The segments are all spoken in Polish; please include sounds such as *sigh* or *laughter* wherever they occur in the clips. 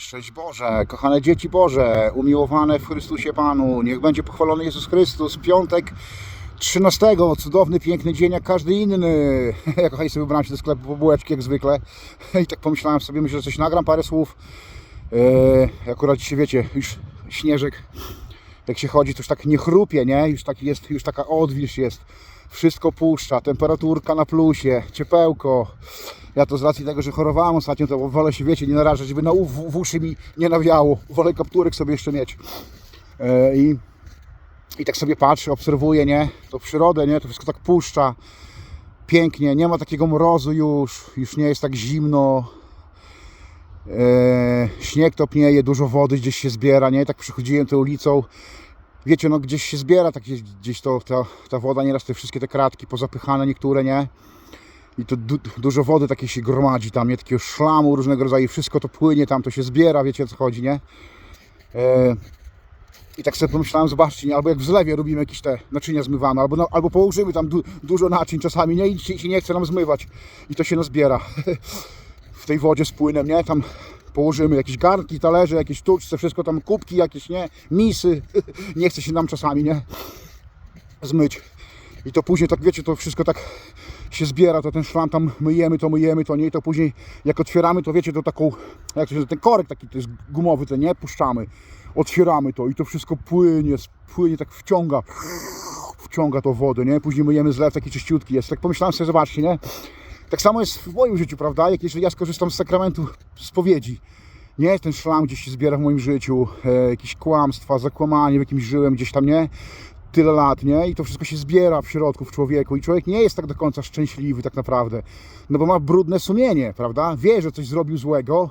Szczęść Boże, kochane dzieci Boże, umiłowane w Chrystusie Panu, niech będzie pochwalony Jezus Chrystus. Piątek 13, cudowny, piękny dzień jak każdy inny. *laughs* Ja kochani sobie wybrałem się do sklepu po bułeczki jak zwykle *laughs* i tak pomyślałem sobie, myślę, że coś nagram, parę słów. Eee, akurat dzisiaj wiecie, już śnieżek, jak się chodzi, to już tak nie chrupie, nie? Już, tak jest, już taka odwilż jest. Wszystko puszcza, temperaturka na plusie, ciepełko. Ja to z racji tego, że chorowałem ostatnio, to wolę się, wiecie, nie narażać, żeby na, w, w uszy mi nie nawiało. Wolę kapturek sobie jeszcze mieć. E, I, I tak sobie patrzę, obserwuję, nie? To przyrodę, nie? To wszystko tak puszcza. Pięknie, nie ma takiego mrozu już, już nie jest tak zimno. E, śnieg topnieje, dużo wody gdzieś się zbiera, nie? Tak przychodziłem tą ulicą. Wiecie, no gdzieś się zbiera, tak gdzieś, gdzieś to, ta, ta woda, nieraz te wszystkie te kratki pozapychane niektóre, nie? I to du dużo wody takiej się gromadzi tam, nie? Takiego szlamu różnego rodzaju, wszystko to płynie tam, to się zbiera, wiecie o co chodzi, nie? E, I tak sobie pomyślałem, zobaczcie, nie? albo jak w zlewie robimy jakieś te naczynia zmywamy, albo, no, albo położymy tam du dużo naczyń czasami, nie? I się, nie chce nam zmywać. I to się nazbiera *laughs* w tej wodzie z płynem, nie? Tam położymy jakieś garnki, talerze, jakieś sztuczce, wszystko tam, kubki jakieś, nie? Misy. *laughs* nie chce się nam czasami, nie? Zmyć. I to później, tak wiecie, to wszystko tak się zbiera, to ten szlam tam myjemy, to myjemy, to nie, to później jak otwieramy, to wiecie, to taką, jak to się, ten korek taki, to jest gumowy, ten nie, puszczamy, otwieramy to i to wszystko płynie, płynie, tak wciąga, wciąga to wodę, nie, później myjemy zlew, taki czyściutki jest, tak pomyślałem sobie, zobaczcie, nie, tak samo jest w moim życiu, prawda, jak jeżeli ja skorzystam z sakramentu spowiedzi, nie, ten szlam gdzieś się zbiera w moim życiu, e, jakieś kłamstwa, zakłamanie w jakimś żyłem gdzieś tam, nie, tyle lat, nie? I to wszystko się zbiera w środku, w człowieku i człowiek nie jest tak do końca szczęśliwy tak naprawdę, no bo ma brudne sumienie, prawda? Wie, że coś zrobił złego,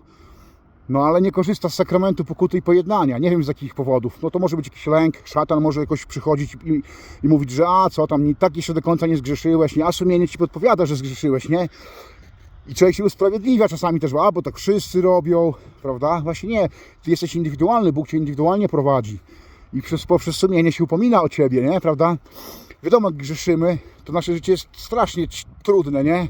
no ale nie korzysta z sakramentu pokuty i pojednania. Nie wiem z jakich powodów. No to może być jakiś lęk, szatan może jakoś przychodzić i, i mówić, że a co tam, tak jeszcze do końca nie zgrzeszyłeś, nie? A sumienie ci podpowiada, że zgrzeszyłeś, nie? I człowiek się usprawiedliwia czasami też, a bo tak wszyscy robią, prawda? Właśnie nie, ty jesteś indywidualny, Bóg cię indywidualnie prowadzi i przez, poprzez sumienie się upomina o ciebie, nie? Prawda? Wiadomo, grzeszymy, to nasze życie jest strasznie trudne, nie?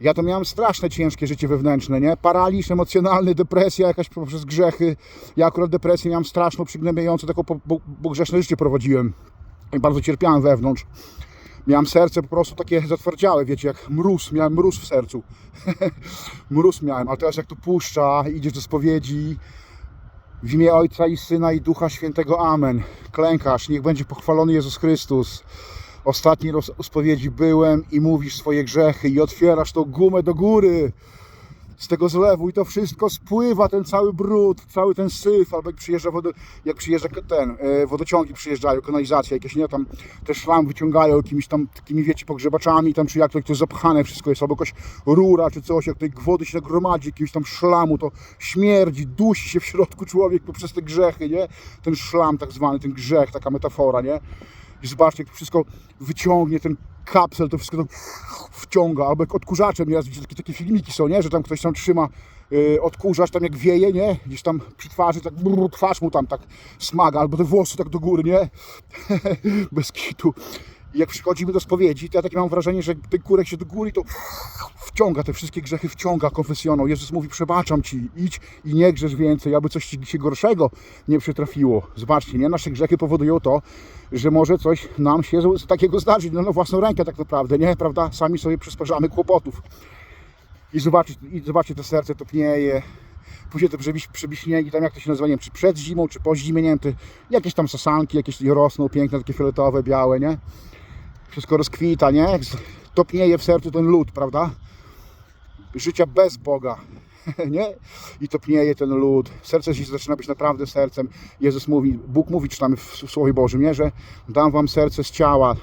Ja to miałem straszne, ciężkie życie wewnętrzne, nie? Paraliż emocjonalny, depresja jakaś poprzez grzechy. Ja akurat depresję miałem straszną, przygnębiającą, taką po- bo- bogrzeszne życie prowadziłem. I bardzo cierpiałem wewnątrz. Miałem serce po prostu takie zatwardziałe, wiecie, jak mróz, miałem mróz w sercu. *laughs* mróz miałem, ale teraz jak tu puszcza, idziesz do spowiedzi, w imię Ojca i Syna i Ducha Świętego. Amen. Klękasz, niech będzie pochwalony Jezus Chrystus. Ostatni roz spowiedzi byłem i mówisz swoje grzechy i otwierasz tą gumę do góry z tego zlewu i to wszystko spływa, ten cały brud, cały ten syf, albo jak przyjeżdża, wodo, jak przyjeżdża ten, e, wodociągi przyjeżdżają, kanalizacja jakieś, nie, tam te szlam wyciągają jakimiś tam takimi, wiecie, pogrzebaczami, tam czy jak to, to jest zapchane wszystko jest, albo jakaś rura czy coś, jak tej wody się nagromadzi, jakiegoś tam szlamu, to śmierdzi, dusi się w środku człowiek poprzez te grzechy, nie, ten szlam tak zwany, ten grzech, taka metafora, nie, i zobaczcie, jak to wszystko wyciągnie, ten kapsel, to wszystko to wciąga, albo jak odkurzaczem, widzicie, takie, takie filmiki są, nie? że tam ktoś tam trzyma yy, odkurzacz, tam jak wieje, nie? Gdzieś tam przy twarzy, tak brrr, twarz mu tam tak smaga, albo te włosy tak do góry, nie? *laughs* Bez kitu. Jak przychodzimy do spowiedzi, to ja takie mam wrażenie, że ten kurek się do góry, to wciąga te wszystkie grzechy, wciąga konfesjoną. Jezus mówi, przebaczam Ci, idź i nie grzesz więcej, aby coś Ci się gorszego nie przytrafiło. Zobaczcie, nie? Nasze grzechy powodują to, że może coś nam się takiego zdarzyć, no na własną rękę tak naprawdę, nie? Prawda? Sami sobie przysparzamy kłopotów. I zobaczcie, i zobaczcie to serce topnieje, później te przebiś, przebiśniegi, tam jak to się nazywa, nie wiem, czy przed zimą, czy po zimie, nie wiem, te, jakieś tam sasanki, jakieś rosną piękne, takie fioletowe, białe, nie? Wszystko rozkwita, nie? Jak Topnieje w sercu ten lód, prawda? Życia bez Boga, *laughs* nie? I topnieje ten lód. Serce się zaczyna być naprawdę sercem. Jezus mówi, Bóg mówi, czytamy w Słowie Bożym, nie? Że dam wam serce z ciała,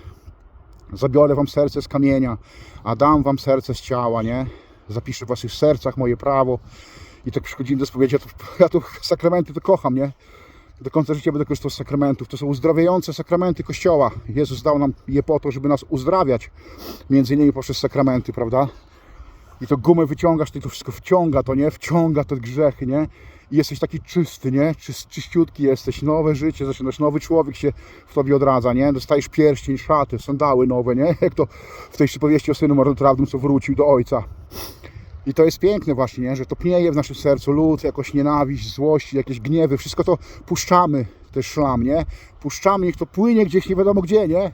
zabiorę wam serce z kamienia, a dam wam serce z ciała, nie? Zapiszę w waszych sercach moje prawo. I tak przychodzimy do spowiedzi, ja to, *laughs* ja to sakramenty to kocham, nie? Do końca życia będę korzystał z sakramentów. To są uzdrawiające sakramenty Kościoła. Jezus dał nam je po to, żeby nas uzdrawiać. Między innymi poprzez sakramenty, prawda? I to gumę wyciągasz, to, to wszystko wciąga to, nie? Wciąga te grzechy, nie? I jesteś taki czysty, nie? Czyst, czyściutki jesteś, nowe życie, zaczynasz, nowy człowiek się w tobie odradza, nie? Dostajesz pierścień, szaty, sandały nowe, nie? *laughs* Jak to w tej przypowieści o synu marnotrawnym, co wrócił do ojca. I to jest piękne właśnie, nie? że to pnieje w naszym sercu lód, jakoś nienawiść, złość, jakieś gniewy, wszystko to puszczamy, ten szlam, nie? Puszczamy, niech to płynie gdzieś nie wiadomo gdzie, nie?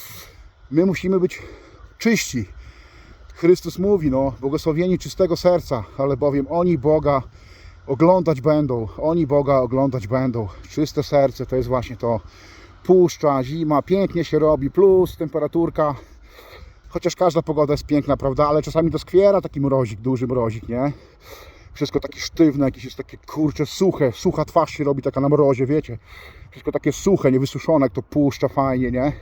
*laughs* My musimy być czyści. Chrystus mówi, no, błogosławieni czystego serca, ale bowiem oni Boga oglądać będą, oni Boga oglądać będą. Czyste serce to jest właśnie to puszcza, zima, pięknie się robi, plus temperaturka. Chociaż każda pogoda jest piękna, prawda? Ale czasami doskwiera taki mrozik, duży mrozik, nie? Wszystko takie sztywne, jakieś jest takie kurcze, suche, sucha twarz się robi taka na mrozie, wiecie? Wszystko takie suche, niewysuszone, jak to puszcza fajnie, nie?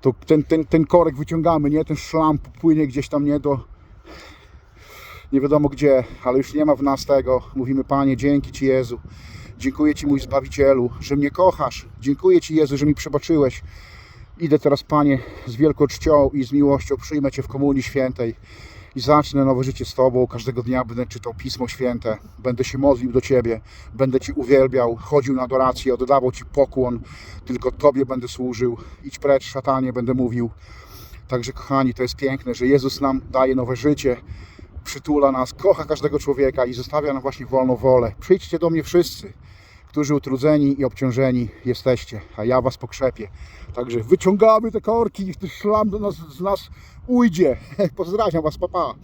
To ten, ten, ten korek wyciągamy, nie? Ten szlam płynie gdzieś tam, nie? Do, nie wiadomo gdzie, ale już nie ma w nas tego. Mówimy, Panie, dzięki Ci Jezu. Dziękuję Ci, mój Zbawicielu, że mnie kochasz. Dziękuję Ci, Jezu, że mi przebaczyłeś. Idę teraz, Panie, z wielką czcią i z miłością przyjmę Cię w Komunii Świętej i zacznę nowe życie z Tobą. Każdego dnia będę czytał Pismo Święte, będę się modlił do Ciebie, będę Ci uwielbiał, chodził na adorację, oddawał Ci pokłon, tylko Tobie będę służył. Idź precz, szatanie, będę mówił. Także, kochani, to jest piękne, że Jezus nam daje nowe życie, przytula nas, kocha każdego człowieka i zostawia nam właśnie wolną wolę. Przyjdźcie do mnie wszyscy, którzy utrudzeni i obciążeni jesteście, a ja was pokrzepię. Także wyciągamy te korki, niech ten szlam do nas, z nas ujdzie. *laughs* Pozdrawiam was, papa.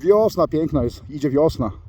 Wiosna piękna jest, idzie wiosna.